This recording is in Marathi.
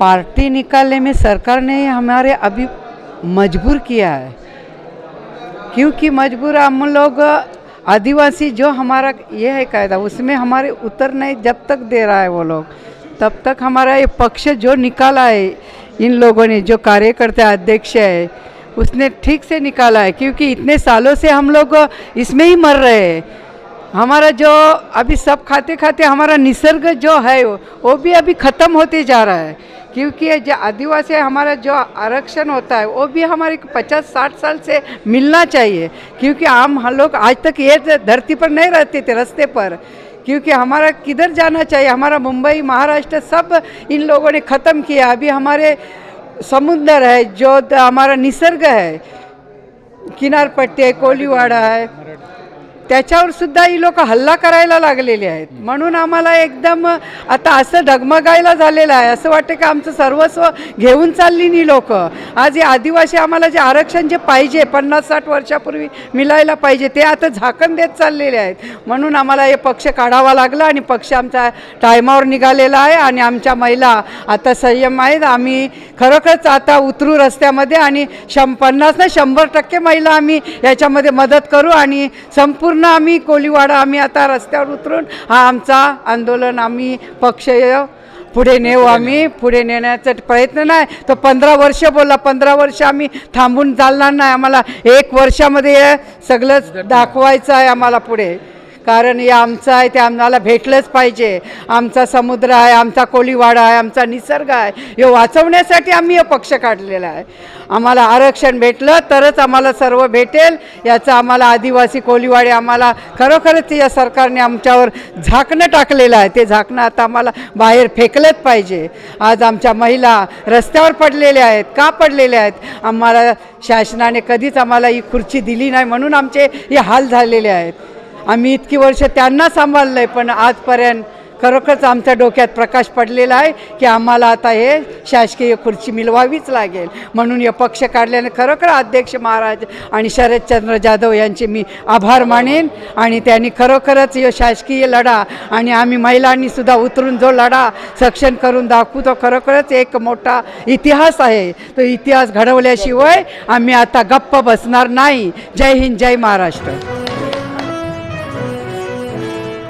पार्टी निकालने में सरकार ने हमारे अभी मजबूर किया है। क्योंकि मजबूर हम लोग, आदिवासी जो हमारा ये है कायदा, उसमें हमारे उतर नहीं, जब तक दे रहा है वो लोग, तब तक हमारा ये पक्ष जो निकाला है, इन लोगों ने, जो कार्यकर्ता अध्यक्ष है, उसने ठीक से निकाला है, क्योंकि इतने सालों से हम लोग इसमें ही मर रहे हैं। हमारा जो, अभी सब खाते खाते हमारा निसर्ग जो है, वो भी अभी ख़त्म होते जा रहा है। क्योंकि जो आदिवासी हमारा जो आरक्षण होता है, वो भी हमारे पचास साठ साल से मिलना चाहिए। क्योंकि हम हम लोग आज तक ये धरती पर नहीं रहते थे, रास्ते पर। क्योंकि हमारा किधर जाना चाहिए? हमारा मुंबई, महाराष्ट्र, सब इन लोगों ने ख़त्म किया। अभी हमारे समुद्र है, जो हमारा निसर्ग है। किनारपट्टी आहे कोलीवाडा आहे त्याच्यावर सुद्धा ही लोक हल्ला करायला लागलेले आहेत. म्हणून आम्हाला एकदम आता असं डगमगायला झालेलं आहे. असं वाटतं की आमचं सर्वस्व घेऊन चालली नी लोक. आज हे आदिवासी आम्हाला जे आरक्षण जे पाहिजे पन्नास साठ वर्षापूर्वी मिळायला पाहिजे ते आता झाकण देत चाललेले आहेत. म्हणून आम्हाला हे पक्ष काढावा लागला आणि पक्ष आमचा टायमावर निघालेला आहे आणि आमच्या महिला आता संयम आहेत. आम्ही खरोखरच आता उतरू रस्त्यामध्ये आणि शं पन्नास ना शंभर टक्के महिला आम्ही याच्यामध्ये मदत करू आणि संपूर्ण आम्ही कोलीवाडा आम्ही आता रस्त्यावर उतरून हा आमचा आंदोलन आम्ही पक्ष पुढे नेऊ आम्ही पुढे नेण्याचा प्रयत्न नाही. तो पंधरा वर्ष बोलला पंधरा वर्ष आम्ही थांबून चालणार नाही. आम्हाला एक वर्षामध्ये सगळंच दाखवायचं आहे आम्हाला पुढे. कारण हे आमचं आहे ते आम्हाला भेटलंच पाहिजे. आमचा समुद्र आहे आमचा कोळीवाडा आहे आमचा निसर्ग आहे. हे वाचवण्यासाठी आम्ही हे पक्ष काढलेला आहे. आम्हाला आरक्षण भेटलं तरच आम्हाला सर्व भेटेल. याचं आम्हाला आदिवासी कोळीवाडे आम्हाला खरोखरच या सरकारने आमच्यावर झाकणं टाकलेलं आहे. ते झाकणं आता आम्हाला बाहेर फेकलंच पाहिजे. आज आमच्या महिला रस्त्यावर पडलेल्या आहेत का पडलेल्या आहेत? आम्हाला शासनाने कधीच आम्हाला ही खुर्ची दिली नाही म्हणून आमचे हे हाल झालेले आहेत. आम्ही इतकी वर्ष त्यांना सांभाळलं आहे पण आजपर्यंत खरोखरच आमच्या डोक्यात प्रकाश पडलेला आहे की आम्हाला आता हे शासकीय खुर्ची मिळवावीच लागेल. म्हणून हे पक्ष काढल्याने खरोखर अध्यक्ष महाराज आणि शरदचंद्र जाधव यांचे मी आभार मानेन आणि त्यांनी खरोखरच हे शासकीय लढा आणि आम्ही महिलांनी सुद्धा उतरून जो लढा सक्षम करून दाखवू तो खरोखरच एक मोठा इतिहास आहे. तो इतिहास घडवल्याशिवाय आम्ही आता गप्प बसणार नाही. जय हिंद जय महाराष्ट्र.